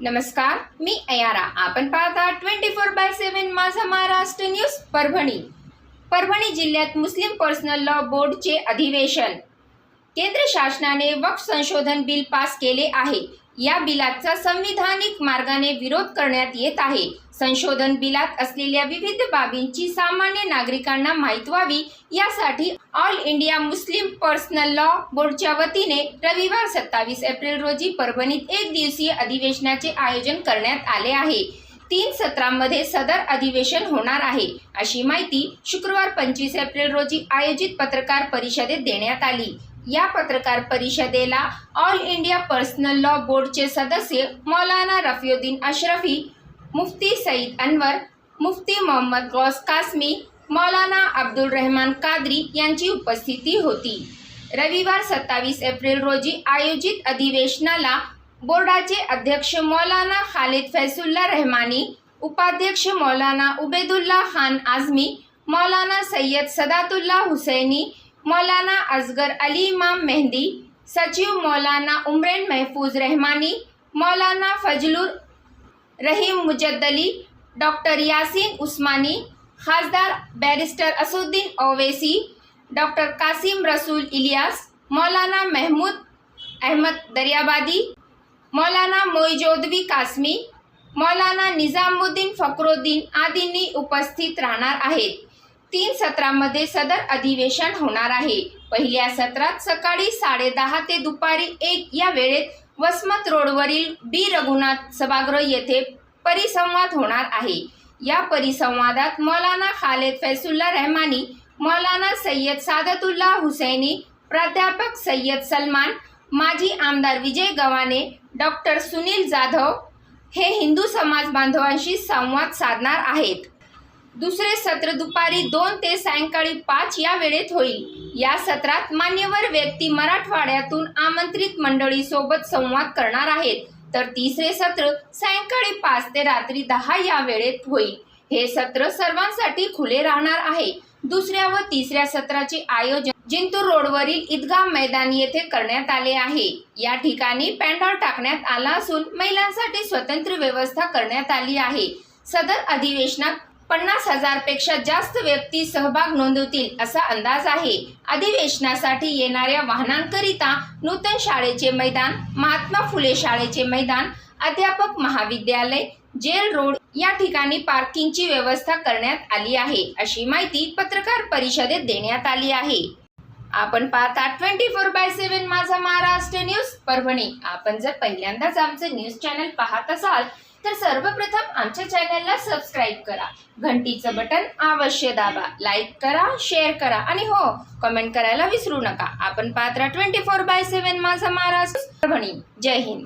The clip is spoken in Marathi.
नमस्कार मी अयारा. आपण पाहता ट्वेंटी फोर बाय सेव्हन माझा महाराष्ट्र न्यूज परभणी. परभणी जिल्ह्यात मुस्लिम पर्सनल लॉ बोर्डचे अधिवेशन. केंद्र शासनाने वक्फ संशोधन बिल पास केले आहे. या बिलाचा संविधानिक मार्गाने विरोध करण्यात येत आहे. संशोधन बिलात असलेल्या विविध बाबींची सामान्य नागरिकांना माहीत व्हावी. यासाठी All India Muslim personal law बोर्डच्या वतीने रविवार सत्तावीस एप्रिल रोजी परभणीत एक दिवसीय अधिवेशनाचे आयोजन करण्यात आले आहे. तीन सत्रांमध्ये सदर अधिवेशन होणार आहे. अशी माहिती शुक्रवार पंचवीस एप्रिल रोजी आयोजित पत्रकार परिषदेत देण्यात आली. या पत्रकार परिषदेला ऑल इंडिया पर्सनल लॉ बोर्डचे सदस्य मौलाना रफियुद्दीन अशरफी मुफ्ती सईद अनवर मुफ्ती मोहम्मद गौस कासमी मौलाना अब्दुल रहमान कादरी यांची उपस्थिती होती. रविवार सत्तावीस एप्रिल रोजी आयोजित अधिवेशनाला बोर्डाचे अध्यक्ष मौलाना खालिद फैसुल्ला रहमानी उपाध्यक्ष मौलाना उबेदुल्ला खान आझमी मौलाना सय्यद सदातुल्ला हुसैनी मौलाना असगर अली इमाम मेहंदी सचिव मौलाना उमरेन महफूज रहमानी मौलाना फजलुर रहीम मुजद्दली डॉक्टर यासीन उस्मानी खासदार बैरिस्टर असुद्दीन ओवैसी डॉक्टर कासिम रसूल इलियास मौलाना महमूद अहमद दरियाबादी मौलाना मोईजोदवी कासमी मौलाना निजामुद्दीन फकरुद्दीन आदींनी उपस्थित राहणार आहेत. तीन सत्रामध्ये सदर अधिवेशन होणार आहे. पहिल्या सत्रात सकाळी साडेदहा ते दुपारी एक या वेळेत वसमत रोडवरील बी. रघुनाथ सभागृह येथे परिसंवाद होणार आहे. या परिसंवादात मौलाना खालेद फैसुल्ला रहमानी मौलाना सय्यद सादतुल्ला हुसैनी प्राध्यापक सय्यद सलमान माजी आमदार विजय गव्हाणे डॉक्टर सुनील जाधव हे हिंदू समाज बांधवांशी संवाद साधणार आहेत. दुसरे सत्र दुपारी दोन ते सायंकाळी पाच या वेळेत होईल. या सत्रात मान्यवर व्यक्ती मराठवाड्यातून आमंत्रित मंडळी सोबत संवाद करणार आहेत. तर तिसरे सत्र सायंकाळी पाच ते रात्री दहा या वेळेत होईल. हे सत्र सर्वांसाठी खुले राहणार आहे. दुसऱ्या व तिसऱ्या सत्राचे आयोजन जिंतूर रोडवरील ईदगाह मैदान येथे करण्यात आले आहे. या ठिकाणी पॅन्डॉल टाकण्यात आला असून महिलांसाठी स्वतंत्र व्यवस्था करण्यात आली आहे. सदर अधिवेशनात पन्नास हजारपेक्षा जास्त व्यक्ती सहभाग नोंदवतील असा अंदाज आहे. अधिवेशनासाठी येणाऱ्या वाहनांकरिता नूतन शाळेचे मैदान महात्मा फुले शाळेचे मैदान अध्यापक महाविद्यालय जेल रोड या ठिकाणी पार्किंगची व्यवस्था करण्यात आली आहे अशी माहिती पत्रकार परिषदेत देण्यात आली आहे. आपण पाहता ट्वेंटी फोर बाय सेव्हन माझा महाराष्ट्र न्यूज परभणी. आपण जर पहिल्यांदाच आमचं न्यूज चॅनल पाहत असाल तर सर्वप्रथम आमच्या चॅनलला सबस्क्राईब करा. घंटीचं बटन अवश्य दाबा. लाईक करा शेअर करा आणि हो कमेंट करायला विसरू नका. आपण पात्रा ट्वेंटी फोर बाय सेव्हन माझा महाराष्ट्र. परभणी जय हिंद.